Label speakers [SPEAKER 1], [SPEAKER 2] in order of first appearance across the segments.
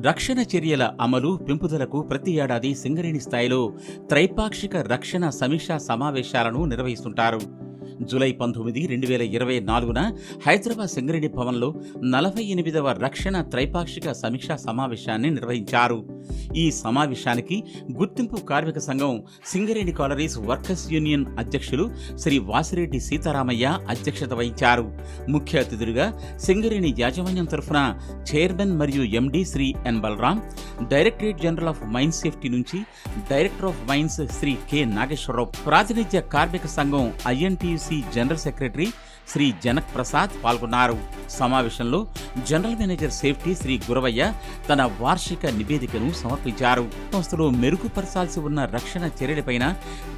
[SPEAKER 1] రక్షణ చర్యల అమలు పెంపుదలకు ప్రతి ఏడాది సింగరేణి స్థాయిలో త్రైపాక్షిక రక్షణ సమీక్షా సమావేశాలను నిర్వహిస్తుంటారు. జూలై పంతొమ్మిది రెండు వేల ఇరవై నాలుగున హైదరాబాద్ సింగరేణి భవన్లో నలభై ఎనిమిదవ రక్షణ త్రైపాక్షిక సమీక్షా సమావేశాన్ని నిర్వహించారు. ఈ సమావేశానికి గుర్తింపు కార్మిక సంఘం సింగరేణి కాలరీస్ వర్కర్స్ యూనియన్ అధ్యక్షులు శ్రీ వాసిరెడ్డి సీతారామయ్య అధ్యక్షత వహించారు. ముఖ్య అతిథులుగా సింగరేణి యాజమాన్యం తరఫున చైర్మన్ మరియు MD Shri N Balram directorate general of mines safety నుంచి director of mines Shri K Nageswararao ప్రాతినిధ్య కార్మిక సంఘం INTUC general secretary Shri Janak Prasad పాల్గొన్నారు. సమావేశంలో general manager safety Shri Guravaiah తన వార్షిక నివేదికను సమర్పించారు. సంస్థలో మెరుగుపరచాల్సి ఉన్న రక్షణ చర్యలపైన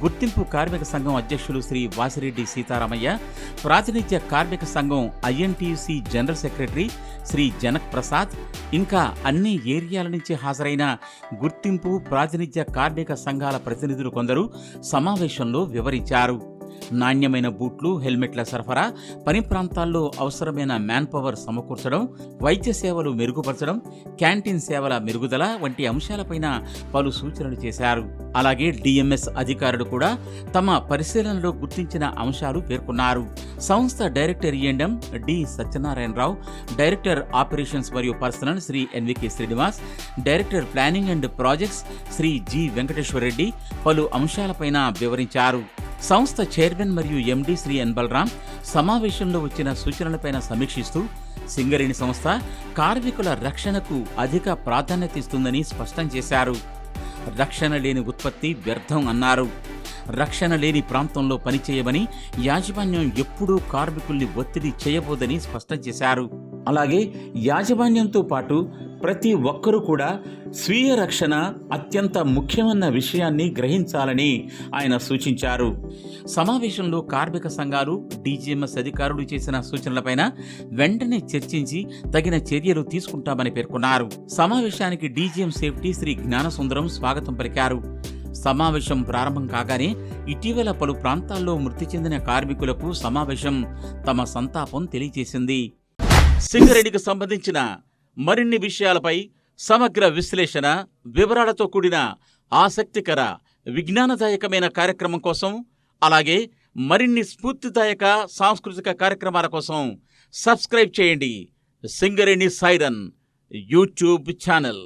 [SPEAKER 1] గుర్తింపు కార్మిక సంఘం అధ్యక్షులు శ్రీ వాసిరెడ్డి సీతారామయ్య ప్రాతినిధ్య కార్మిక సంఘం INTUC general secretary Shri Janak Prasad ఇంకా అన్ని ఏరియాల నుంచి హాజరైన గుర్తింపు ప్రాతినిధ్య కార్మిక సంఘాల ప్రతినిధులు కొందరు సమావేశంలో వివరించారు. నాణ్యమైన బూట్లు హెల్మెట్ల సరఫరా పని ప్రాంతాల్లో అవసరమైన మ్యాన్ పవర్ సమకూర్చడం వైద్య సేవలు మెరుగుపరచడం క్యాంటీన్ సేవల మెరుగుదల వంటి అంశాలపైన పలు సూచనలు చేశారు. అలాగే డిఎంఎస్ అధికారులు కూడా తమ పరిశీలనలో గుర్తించిన అంశాలు పేర్కొన్నారు. సంస్థ director E and M D Satyanarayanarao director operations మరియు personnel Shri NVK Srinivas director planning and projects Shri G Venkateswara Reddy పలు అంశాలపైన వివరించారు. సంస్థ చైర్మన్ మరియు ఎండి శ్రీ ఎన్ బలరాం సమావేశంలో వచ్చిన సూచనలపైన సమీక్షిస్తూ సింగరేణి సంస్థ కార్మికుల రక్షణకు అధిక ప్రాధాన్యత ఇస్తుందని స్పష్టం చేశారు. రక్షణ లేని ఉత్పత్తి వ్యర్థం అన్నారు. రక్షణ లేని ప్రాంతంలో పనిచేయమని యాజమాన్యం ఎప్పుడూ కార్మికుల్ని ఒత్తిడి చేయబోదని స్పష్టం చేశారు. అలాగే యాజమాన్యంతో పాటు ప్రతి ఒక్కరూ కూడా స్వీయ రక్షణ అత్యంత ముఖ్యమైన విషయాన్ని గ్రహించాలని ఆయన సూచించారు. సమావేశంలో కార్మిక సంఘాలు డీజీఎంఎస్ అధికారులు చేసిన సూచనలపైన వెంటనే చర్చించి తగిన చర్యలు తీసుకుంటామని పేర్కొన్నారు. సమావేశానికి డీజీఎం సేఫ్టీ శ్రీ జ్ఞానసుందరం స్వాగతం పలికారు. సమావేశం ప్రారంభం కాగానే ఇటీవల పలు ప్రాంతాల్లో మృతి చెందిన కార్మికులకు సమావేశం తమ సంతాపం తెలియజేసింది. సింగరేణికి సంబంధించిన మరిన్ని విషయాలపై సమగ్ర విశ్లేషణ వివరాలతో కూడిన ఆసక్తికర విజ్ఞానదాయకమైన కార్యక్రమం కోసం అలాగే మరిన్ని స్ఫూర్తిదాయక సాంస్కృతిక కార్యక్రమాల కోసం సబ్స్క్రైబ్ చేయండి సింగరేణి సైరన్ యూట్యూబ్ ఛానల్.